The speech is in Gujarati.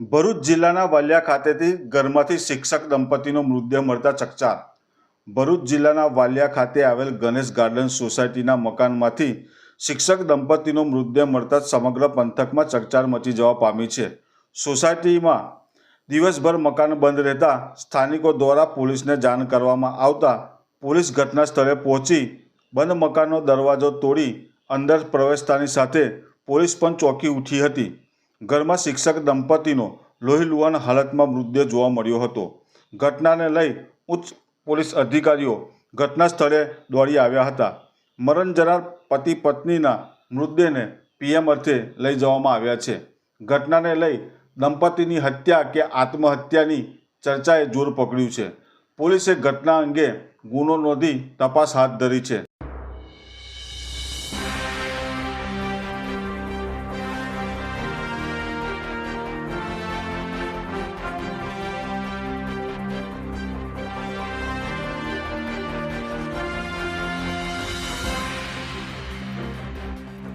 ભરૂચ જિલ્લાના વાલિયા ખાતેથી ઘરમાંથી શિક્ષક દંપતીનો મૃતદેહ મળતા ચકચાર. ભરૂચ જિલ્લાના વાલિયા ખાતે આવેલ ગણેશ ગાર્ડન સોસાયટીના મકાનમાંથી શિક્ષક દંપતીનો મૃતદેહ મળતા સમગ્ર પંથકમાં ચકચાર મચી જવા પામી છે. સોસાયટીમાં દિવસભર મકાન બંધ રહેતા સ્થાનિકો દ્વારા પોલીસને જાણ કરવામાં આવતા પોલીસ ઘટના સ્થળે પહોંચી બંધ મકાનનો દરવાજો તોડી અંદર પ્રવેશતાની સાથે પોલીસ પણ ચોંકી ઉઠી હતી. ઘરમાં શિક્ષક દંપતીનો લોહી લુહાણ હાલતમાં મૃતદેહ જોવા મળ્યો હતો. ઘટનાને લઈ ઉચ્ચ પોલીસ અધિકારીઓ ઘટના સ્થળે દોડી આવ્યા હતા. મરણ જનાર પતિ પત્નીના મૃતદેહને પીએમ અર્થે લઈ જવામાં આવ્યા છે. ઘટનાને લઈ દંપતીની હત્યા કે આત્મહત્યાની ચર્ચાએ જોર પકડ્યું છે. પોલીસે ઘટના અંગે ગુનો નોંધી તપાસ હાથ ધરી છે.